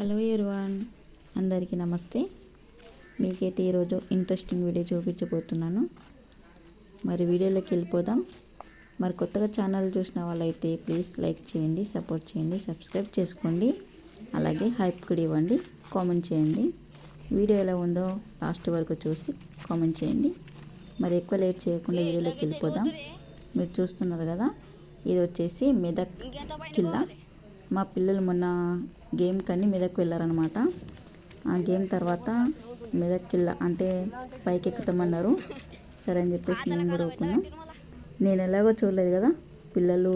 Hello ఎరువాన్ అందరికీ నమస్తే. మీకైతే ఈరోజు ఇంట్రెస్టింగ్ వీడియో చూపించబోతున్నాను. మరి వీడియోలోకి వెళ్ళిపోదాం. మరి కొత్తగా ఛానల్ చూసిన వాళ్ళైతే ప్లీజ్ లైక్ చేయండి సపోర్ట్ చేయండి సబ్స్క్రైబ్ చేసుకోండి. అలాగే హైప్ కూడా ఇవ్వండి కామెంట్ చేయండి. వీడియో ఎలా ఉందో లాస్ట్ వరకు చూసి కామెంట్ చేయండి. మరి ఎక్కువ లేట్ చేయకుండా వీడియోలోకి వెళ్ళిపోదాం. మీరు చూస్తున్నారు కదా ఇది వచ్చేసి మెదక్ కిల్లా. మా పిల్లలు మొన్న గేమ్ కని మెదక్ వెళ్ళారనమాట ఆ గేమ్ తర్వాత మెదక్ కిల్లా అంటే పైకి ఎక్కుతామన్నారు సరే అని చెప్పేసి నేను కూడా ఒప్పుకున్నాం నేను ఎలాగో చూడలేదు కదా పిల్లలు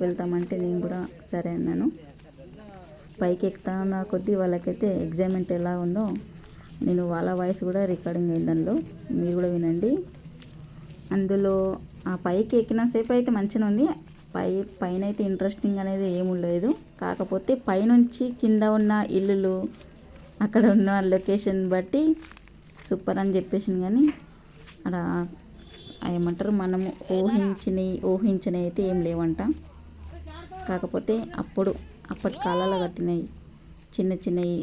వెళ్తామంటే నేను కూడా సరే అన్నాను. పైకి ఎక్కుతాన కొద్దీ వాళ్ళకైతే ఎగ్జామెంట్ ఎలా ఉందో నేను వాళ్ళ వాయిస్ కూడా రికార్డింగ్ అయింది దానిలో మీరు కూడా వినండి. అందులో ఆ పైకి ఎక్కిన సేపు అయితే మంచిగా ఉంది పై పైన అయితే ఇంట్రెస్టింగ్ అనేది ఏమి లేదు. కాకపోతే పైనుంచి కింద ఉన్న ఇల్లులు అక్కడ ఉన్న లొకేషన్ బట్టి సూపర్ అని చెప్పేసి కానీ అక్కడ ఏమంటారు మనము ఊహించినవి ఊహించని అయితే ఏం లేవంట. కాకపోతే అప్పుడు అప్పటి కాలాల్లో కట్టినవి చిన్న చిన్నవి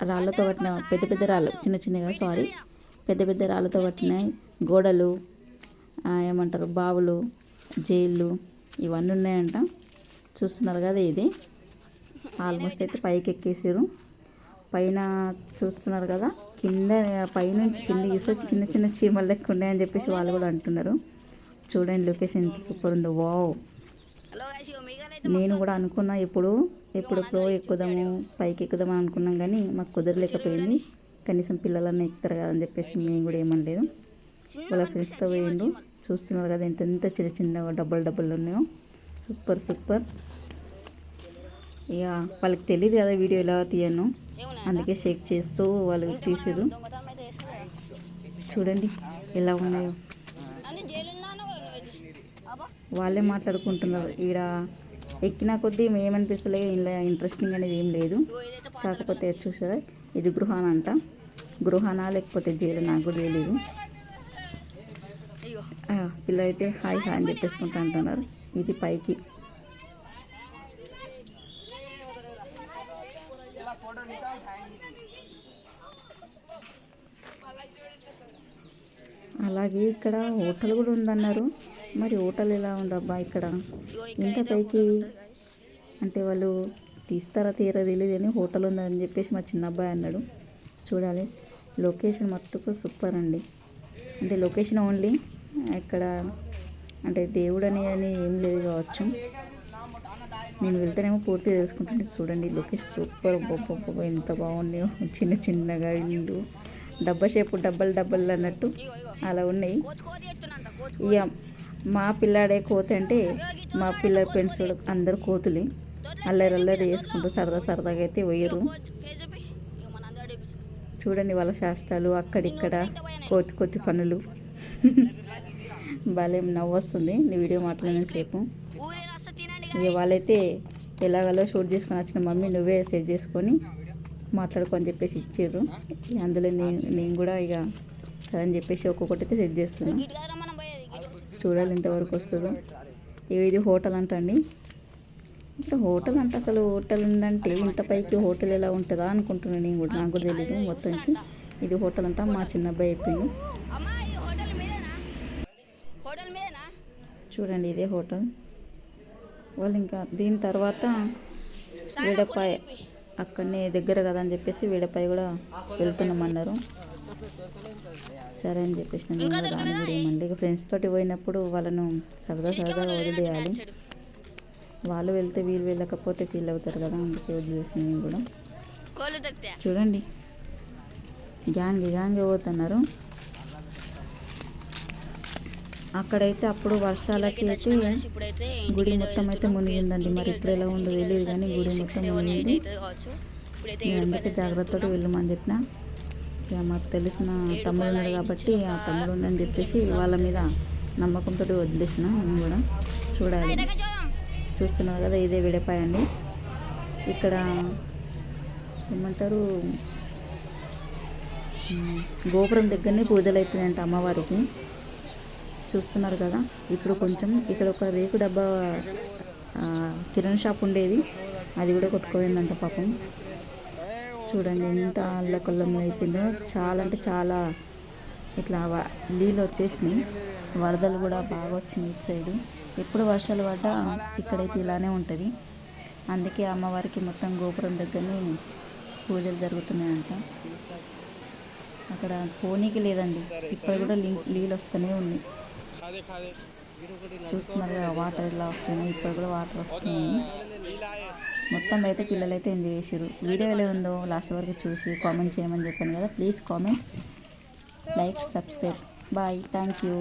రాళ్ళతో కట్టిన పెద్ద పెద్ద రాళ్ళు చిన్న చిన్నగా సారీ పెద్ద పెద్ద రాళ్ళతో కట్టినాయి గోడలు ఏమంటారు బావులు జైళ్ళు ఇవన్నీ ఉన్నాయంట. చూస్తున్నారు కదా ఇది. ఆల్మోస్ట్ అయితే పైకి ఎక్కేసారు పైన చూస్తున్నారు కదా కింద పైనుంచి కింద చూస్తే చిన్న చిన్న చీమలు లెక్క ఉన్నాయని చెప్పేసి వాళ్ళు కూడా అంటున్నారు. చూడండి లొకేషన్ ఎంత సూపర్ ఉందో. వావ్! నేను కూడా అనుకున్నా ఎప్పుడు ఎప్పుడెప్పుడో ఎక్కుదాము పైకి ఎక్కుదాం అని అనుకున్నాం కానీ మాకు కుదరలేకపోయింది. కనీసం పిల్లలన్నా ఎక్కుతారు కదా అని చెప్పేసి మేము కూడా ఏమనలేదు. వాళ్ళ ఫ్రెండ్స్తో పోయిండు చూస్తున్నారు కదా ఇంత ఇంత చిన్న చిన్నగా డబ్బులు డబ్బులు ఉన్నాయో. Super super. ఇక వాళ్ళకి తెలియదు కదా వీడియో ఎలా తీయను. అందుకే షేక్ చేస్తూ వాళ్ళు తీసారు చూడండి ఎలా ఉన్నాయో. వాళ్ళే మాట్లాడుకుంటున్నారు. ఈడ ఎక్కిన కొద్దీ ఏమనిపిస్తలే ఇలా ఇంట్రెస్టింగ్ అనేది ఏం లేదు. కాకపోతే చూసారా ఇది గృహాన అంట గృహానా లేకపోతే జైలు నాకు కూడా తెలియదు పిల్ల అయితే హాయ్ హాయ్ అని చెప్పేసుకుంటా అంటున్నారు. ఇది పైకి. అలాగే ఇక్కడ హోటల్ కూడా ఉందన్నారు. మరి హోటల్ ఎలా ఉందబ్బా ఇక్కడ? ఇంత పైకి అంటే వాళ్ళు తీస్తారా తీరా తెలియదు అని హోటల్ ఉందని చెప్పేసి మా చిన్న అబ్బాయి అన్నాడు. చూడాలి. లొకేషన్ మట్టుకు సూపర్ అండి. అంటే లొకేషన్ ఓన్లీ ఇక్కడ అంటే దేవుడు అని అని ఏం లేదు కావచ్చు. నేను వెళ్తేనేమో పూర్తిగా తెలుసుకుంటుంటే చూడండి లొకేషన్ సూపర్ బొబ్బ ఎంత బాగున్నాయో చిన్న చిన్నగా ఇల్లు డబ్బా షేపు డబ్బలు డబ్బలు అన్నట్టు అలా ఉన్నాయి. ఇక మా పిల్లాడే కోత అంటే మా పిల్ల ఫ్రెండ్స్ అందరు కోతులే. అల్లరి అల్లరి చేసుకుంటూ సరదా సరదాగా అయితే పోయారు చూడండి వాళ్ళ శాస్త్రాలు అక్కడిక్కడ కోతి కోతి పనులు. భలే నవ్వు వస్తుంది నీ వీడియో మాట్లాడిన సేపు. ఇక వాళ్ళైతే ఎలాగలో షూట్ చేసుకొని వచ్చిన మమ్మీ నువ్వే సెట్ చేసుకొని మాట్లాడుకొని చెప్పేసి ఇచ్చారు అందులో నేను నేను కూడా ఇక సరే అని చెప్పేసి ఒక్కొక్కటి అయితే సెట్ చేస్తున్నాను చూడాలి ఎంతవరకు వస్తుందో. ఇక ఇది హోటల్ అంటండి. ఇక్కడ హోటల్ అంటే అసలు హోటల్ ఉందంటే ఇంత పైకి హోటల్ ఎలా ఉంటుందా అనుకుంటున్నాను నేను కూడా. నాకు కూడా తెలియదు మొత్తానికి. ఇది హోటల్ అంతా మా చిన్న అబ్బాయి చెప్పిండు. హోటల్ మీదేనా చూడండి ఇదే హోటల్. వాళ్ళు ఇంకా దీని తర్వాత వీడపాయ అక్కడనే దగ్గర కదా అని చెప్పేసి వీడపాయ కూడా వెళ్తున్నామన్నారు. సరే అని చెప్పేసి నేను కూడా రాని కూడా ఏమండి ఇక ఫ్రెండ్స్ తోటి పోయినప్పుడు వాళ్ళను సరదా సరదాగా వదిలేయాలి. వాళ్ళు వెళ్తే వీళ్ళు వెళ్ళకపోతే ఫీల్ అవుతారు కదా అందుకే వదిలేసి నేను కూడా. చూడండి. గ్యాంగ్ గ్యాంగ్ పోతున్నారు. అక్కడైతే అప్పుడు వర్షాలకి అయితే గుడి మొత్తం అయితే మునిగిందండి. మరి ఇప్పుడు ఎలా ఉందో తెలియదు కానీ గుడి మొత్తం మునిగింది. అందుకే జాగ్రత్తతో వెళ్ళమని చెప్పిన ఇక మాకు తెలిసిన తమ్ముడు ఉన్నాడు కాబట్టి ఆ తమ్ముడు అని చెప్పేసి వాళ్ళ మీద నమ్మకంతో వదిలేసిన నేను కూడా చూడాలి. చూస్తున్నారు కదా ఇదే విడపాయ అండి. ఇక్కడ ఏమంటారు? గోపురం దగ్గరనే పూజలు అవుతున్నాయంట అమ్మవారికి. చూస్తున్నారు కదా ఇప్పుడు కొంచెం ఇక్కడ ఒక రేకు డబ్బా కిరణ్ కిరాణా షాప్ ఉండేది. అది కూడా కొట్టుకోయిందంట పాపం. చూడండి ఎంత అల్లకొల్లంలో అయిపోయిందో. చాలా అంటే చాలా ఇట్లా నీళ్ళు వచ్చేసినాయి. వరదలు కూడా బాగా వచ్చింది ఇటు సైడు. ఎప్పుడు వర్షాలు పడ్డా ఇక్కడైతే ఇలానే ఉంటుంది. అందుకే అమ్మవారికి మొత్తం గోపురం దగ్గరనే పూజలు జరుగుతున్నాయంట. అక్కడ పోనీకి లేదండి. ఇప్పుడు కూడా లి- నీళ్ళు వస్తూనే ఉన్నాయి చూస్తున్నారు కదా వాటర్ ఎలా వస్తున్నాయి ఇప్పుడు కూడా వాటర్ వస్తున్నాయి మొత్తం అయితే పిల్లలైతే ఎంజాయ్ చేసారు వీడియో ఎలా ఉందో లాస్ట్ వరకు చూసి కామెంట్ చేయమని చెప్పాను కదా please comment like subscribe bye thank you